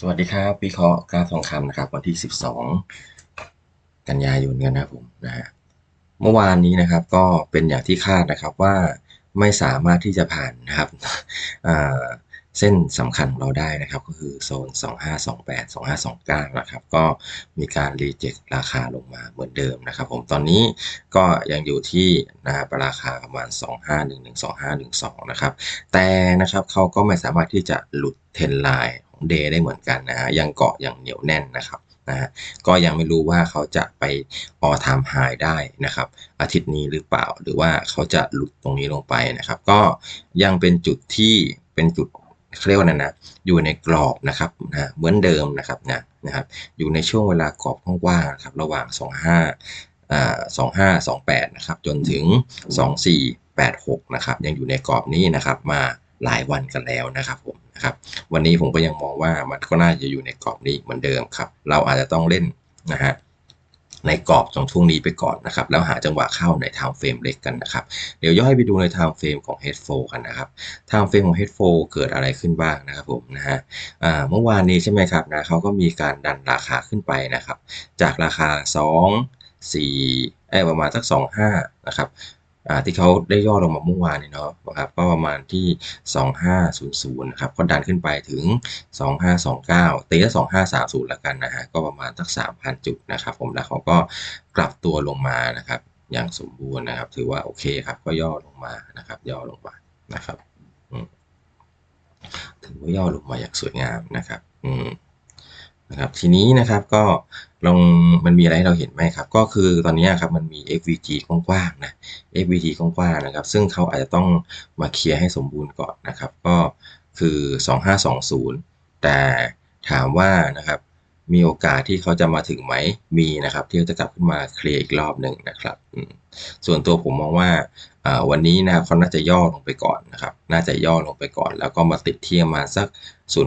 สวัสดีครับวิเคราะห์กราฟทองคำนะครับ วันที่ 12 กันยายนกันนะผมนะฮะเมื่อวานนี้นะครับก็เป็นอย่างที่คาดนะครับว่าไม่สามารถที่จะผ่านนะครับเส้นสำคัญของเราได้นะครับ ก็คือโซน 2528 2529 นะครับ ก็มีการรีเจ็คราคาลงมาเหมือนเดิมนะครับ ผมตอนนี้ก็ยังอยู่ที่นะครับราคาประมาณ 2511 2512 นะครับ แต่นะครับเขาก็ไม่สามารถที่จะหลุดเทนไลน์ เดย์ได้เหมือนกันนะฮะยังเกาะอย่างเหนียวแน่นนะครับนะฮะก็ยังไม่รู้ว่าเขาจะไปออทามไฮได้นะครับ อาทิตย์นี้หรือเปล่าหรือว่าเขาจะหลุดตรงนี้ลงไปนะครับ ก็ยังเป็นจุดที่เป็นจุดเขาเรียกว่านะนะอยู่ในกรอบนะครับนะเหมือนเดิมนะครับนะนะครับ อยู่ในช่วงเวลากรอบว่างๆครับระหว่าง 25อ่า2528นะครับจนถึง 2486นะครับยังอยู่ในกรอบนี้นะครับมาหลายวันกันแล้วนะครับผม นะครับ วันนี้ผมก็ยังมองว่ามันก็น่าจะอยู่ในกรอบนี้เหมือนเดิมครับ เราอาจจะต้องเล่นนะฮะในกรอบตรงช่วงนี้ไปก่อนนะครับ แล้วหาจังหวะเข้าใน time frame เล็กกันนะครับ เดี๋ยวย่อยไปดูใน time frame ของ head f l กันนะครับ time frame ของ head f l เกิดอะไรขึ้นบ้างนะครับผมนะฮะเมื่อวานนี้ใช่ไหมครับนะเขาก็มีการดันราคาขึ้นไปนะครับ จากราคา 2 4เอ้ยประมาณสัก 25นะครับ ที่เขาได้ย่อลงมาเมื่อวานนี้เนาะครับก็ประมาณที่ 2500นะครับก็ดันขึ้นไปถึง 2529 ตีละ2530 แล้วกันนะฮะก็ประมาณสัก 3,000 จุดนะครับผมแล้วเขาก็กลับตัวลงมานะครับอย่างสมบูรณ์นะครับ ถือว่าโอเคครับก็ย่อลงมานะครับ ย่อลงมานะครับถือว่าย่อลงมาอย่างสวยงามนะครับ อืม นะครับทีนี้นะครับก็ลองมันมีอะไรให้เราเห็นไหมครับ ก็คือตอนนี้ครับมันมี FVG กว้างๆนะ FVG กว้างๆนะครับ ซึ่งเขาอาจจะต้องมาเคลียร์ให้สมบูรณ์ก่อนนะครับ ก็คือ 2520 แต่ถามว่านะครับ มีโอกาสที่เขาจะมาถึงไหม มีนะครับ ที่เขาจะกลับขึ้นมาเคลียร์อีกรอบหนึ่งนะครับ ส่วนตัวผมมองว่าวันนี้นะครับเขาน่าจะย่อลงไปก่อนนะครับ น่าจะย่อลงไปก่อน แล้วก็มาติดเที่ประมาสัก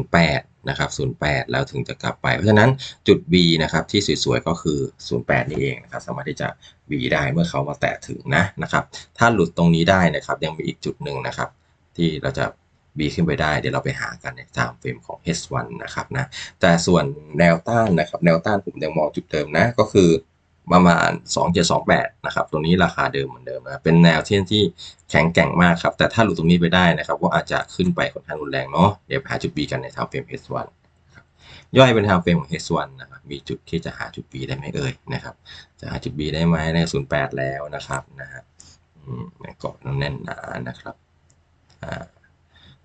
08 นะครับ 08 แล้วถึงจะกลับไป เพราะฉะนั้นจุด B นะครับที่สวยๆ ก็คือ 08 นี่เองนะครับ สามารถที่จะ B ได้เมื่อเขามาแตะถึงนะนะครับ ถ้าหลุดตรงนี้ได้นะครับ ยังมีอีกจุดหนึ่งนะครับ ที่เราจะ B ขึ้นไปได้ เดี๋ยวเราไปหากันใน time frame ของ H1 นะครับนะ แต่ส่วนแนวต้านนะครับ แนวต้านผมยังมองจุดเดิมนะ ก็คือประมาณ 2728 นะครับตรงนี้ราคาเดิมเหมือนเดิมนะ เป็นแนวเทียนที่แข็งแกร่งมากครับ แต่ถ้าหลุดตรงนี้ไปได้นะครับ ก็อาจจะขึ้นไปค่อนข้างรุนแรงเนาะ เดี๋ยวหาจุด B กันใน time frame H1 นครับย่อยเป็น time frame ของ H1 นะครับ มีจุดที่จะหาจุด B ได้ไหมเอ่ยนะครับ จะหาจุด B ได้ไหมใน08 แล้วนะครับนะฮะเกาะแน่นหนานะครับ อ่า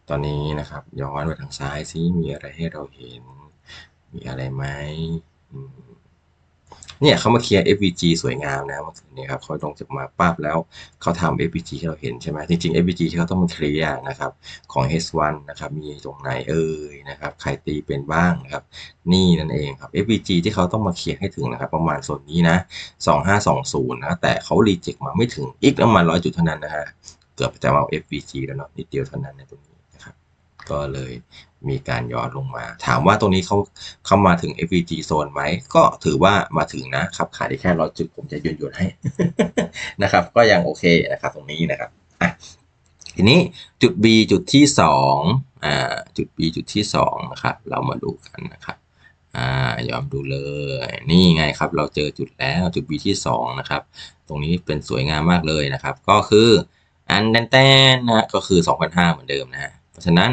ตอนนี้นะครับ ย้อนไปทางซ้ายซิมีอะไรให้เราเห็น มีอะไรไหมเนี่ยเขามาเคลียร์ FVG สวยงามนะเมื่อคืนนี้ครับเขาลงจากมาปั๊บแล้วเขาทำ FVG ที่เราเห็นใช่ไหมจริงๆ FVG ที่เขาต้องมาเคลียร์นะครับของ H1 นะครับมีตรงไหนเอ่ยนะครับใครตีเป็นบ้างนะครับนี่นั่นเองครับ FVG ที่เขาต้องมาเคลียร์ให้ถึงนะครับประมาณโซนนี้นะ2520นะแต่เขารีเจ็คมาไม่ถึงอีกประมาณ100 จุดเท่านั้นนะฮะเกือบจะเอา FVG แล้วเนาะนิดเดียวเท่านั้นในตรงนี้ ก็เลยมีการย้อนลงมา ถามว่าตรงนี้เขาเข้ามาถึง FVG โซนไหม ก็ถือว่ามาถึงนะครับขายได้แค่ร้อยจุดผมจะโยนให้นะครับ ก็ยังโอเคนะครับตรงนี้นะครับอะทีนี้จุด B จุดที่สองอ่าจุด B จุดที่สองนะครับเรามาดูกันนะครับอ่ายอมดูเลย นี่ไงครับ เราเจอจุดแล้วจุด B ที่สองนะครับ ตรงนี้เป็นสวยงามมากเลยนะครับ ก็คืออันแตนแตนนะก็คือ 2,500 เหมือนเดิมนะฮะ ราะฉะนั้น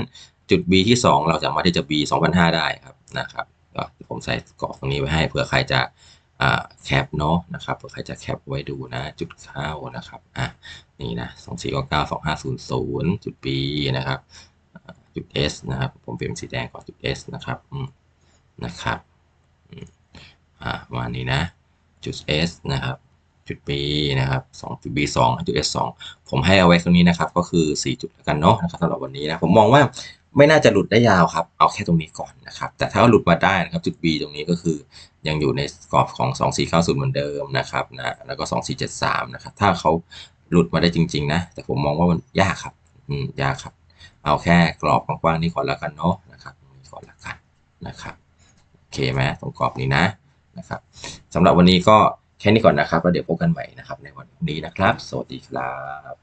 จุด B ที่ 2 เราสามารถที่จะ B 2,500ได้ครับนะครับก็ผมใส่กรอบตรงนี้ไว้ให้เผื่อใครจะแคปเนาะนะครับเผื่อใครจะแคปไว้ดูนะ จุดเข้านะครับอะนี่นะ2499 2500จุด B นะครับจุด S นะครับ ผมเป็นสีแดงก่อนจุด S นะครับอืมนะครับอ่าประมานี้นะจุด S นะครับ จุด B นะครับ2จุด B 2จุด S 2ผมให้เอาไว้ตรงนี้นะครับ ก็คือ 4 จุดแล้วกันเนาะนะครับสำหรับวันนี้นะ ผมมองว่าไม่น่าจะหลุดได้ยาวครับ เอาแค่ตรงนี้ก่อนนะครับ แต่ถ้าหลุดมาได้นะครับ จุด B ตรงนี้ก็คือยังอยู่ในกรอบของ 2490 เหมือนเดิมนะครับนะ แล้วก็ 2473 นะครับ ถ้าเขาหลุดมาได้จริง ๆ นะ แต่ผมมองว่ามันยากครับ อืม ยากครับ เอาแค่กรอบกว้างๆนี้ก่อนแล้วกันเนาะนะครับนี้ก่อนแล้วกันนะครับ โอเคไหมตรงกรอบนี้นะ นะครับสำหรับวันนี้ก็ แค่นี้ก่อนนะครับ แล้วเดี๋ยวพบกันใหม่นะครับในวันนี้นะครับ สวัสดีครับ